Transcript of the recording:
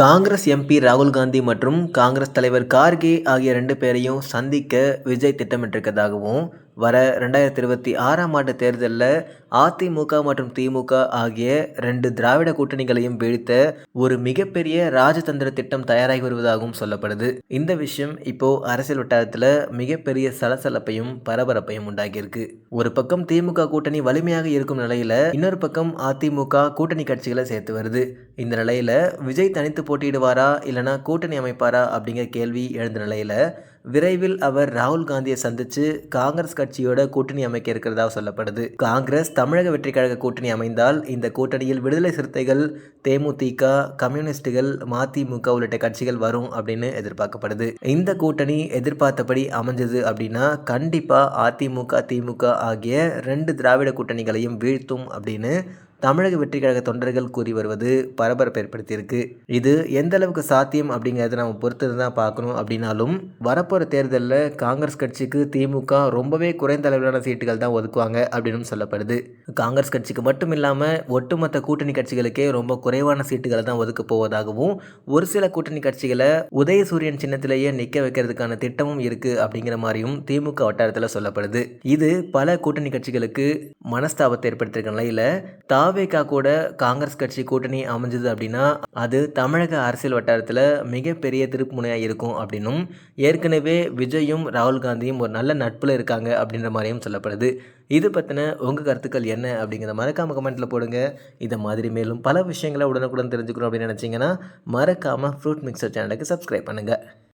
Congress MP ராகுல் காந்தி மற்றும் காங்கிரஸ் தலைவர் கார்கே ஆகிய ரெண்டு பேரையும் சந்திக்க விஜய் திட்டமிட்டிருக்கதாகவும் வர ரெண்டாயிரத்தி இருபத்தி ஆறாம் ஆண்டு தேர்தலில் அதிமுக மற்றும் திமுக ஆகிய ரெண்டு திராவிட கூட்டணிகளையும் வீழ்த்த ஒரு மிகப்பெரிய ராஜதந்திர திட்டம் தயாராகி வருவதாகவும் சொல்லப்படுது. இந்த விஷயம் இப்போ அரசியல் வட்டாரத்தில் மிகப்பெரிய சலசலப்பையும் பரபரப்பையும் உண்டாகியிருக்கு ஒரு பக்கம் திமுக கூட்டணி வலிமையாக இருக்கும் நிலையில இன்னொரு பக்கம் அதிமுக கூட்டணி கட்சிகளை சேர்த்து வருது. இந்த நிலையில விஜய் தனித்து போட்டியிடுவாரா இல்லைனா கூட்டணி அமைப்பாரா அப்படிங்கிற கேள்வி எழுந்த நிலையில விரைவில் அவர் ராகுல் காந்தியை சந்தித்து காங்கிரஸ் கட்சியோட கூட்டணி அமைக்க இருக்கிறதா சொல்லப்படுது. காங்கிரஸ் தமிழக வெற்றி கழக கூட்டணி அமைந்தால் இந்த கூட்டணியில் விடுதலை சிறுத்தைகள் தேமுதிக கம்யூனிஸ்டுகள் மதிமுக உள்ளிட்ட கட்சிகள் வரும் அப்படின்னு எதிர்பார்க்கப்படுது. இந்த கூட்டணி எதிர்பார்த்தபடி அமைஞ்சது அப்படின்னா கண்டிப்பாக அதிமுக திமுக ஆகிய ரெண்டு திராவிட கூட்டணிகளையும் வீழ்த்தும் அப்படின்னு தமிழக வெற்றி கழக தொண்டர்கள் கூறி வருவது பரபரப்பு ஏற்படுத்தியிருக்கு. இது எந்த அளவுக்கு சாத்தியம் அப்படிங்கிறத நம்ம பொறுத்து தான் பார்க்கணும் அப்படின்னாலும் வரப்போகிற தேர்தலில் காங்கிரஸ் கட்சிக்கு திமுக ரொம்பவே குறைந்த அளவிலான சீட்டுகள் தான் ஒதுக்குவாங்க அப்படின்னு சொல்லப்படுது. காங்கிரஸ் கட்சிக்கு மட்டும் இல்லாமல் ஒட்டுமொத்த கூட்டணி கட்சிகளுக்கே ரொம்ப குறைவான சீட்டுகளை தான் ஒதுக்க போவதாகவும் ஒரு சில கூட்டணி கட்சிகளை உதயசூரியன் சின்னத்திலேயே நிற்க வைக்கிறதுக்கான திட்டமும் இருக்குது அப்படிங்கிற மாதிரியும் திமுக வட்டாரத்தில் சொல்லப்படுது. இது பல கூட்டணி கட்சிகளுக்கு மனஸ்தாபத்தை ஏற்படுத்தியிருக்க நிலையில் தா. தாவேகா கூட காங்கிரஸ் கட்சி கூட்டணி அமைஞ்சது அப்படின்னா அது தமிழக அரசியல் வட்டாரத்தில் மிகப்பெரிய திருப்புமுனையாக இருக்கும் அப்படின்னும் ஏற்கனவே விஜயும் ராகுல் காந்தியும் ஒரு நல்ல நட்பில் இருக்காங்க அப்படின்ற மாதிரியும் சொல்லப்படுது. இது பற்றின உங்கள் கருத்துக்கள் என்ன அப்படிங்கிறத மறக்காமல் கமெண்ட்டில் போடுங்க. இதை மாதிரி மேலும் பல விஷயங்களை உடனுக்குடன் தெரிஞ்சுக்கணும் அப்படின்னு நினச்சிங்கன்னா மறக்காமல் ஃப்ரூட் மிக்சர் சேனலுக்கு சப்ஸ்கிரைப் பண்ணுங்கள்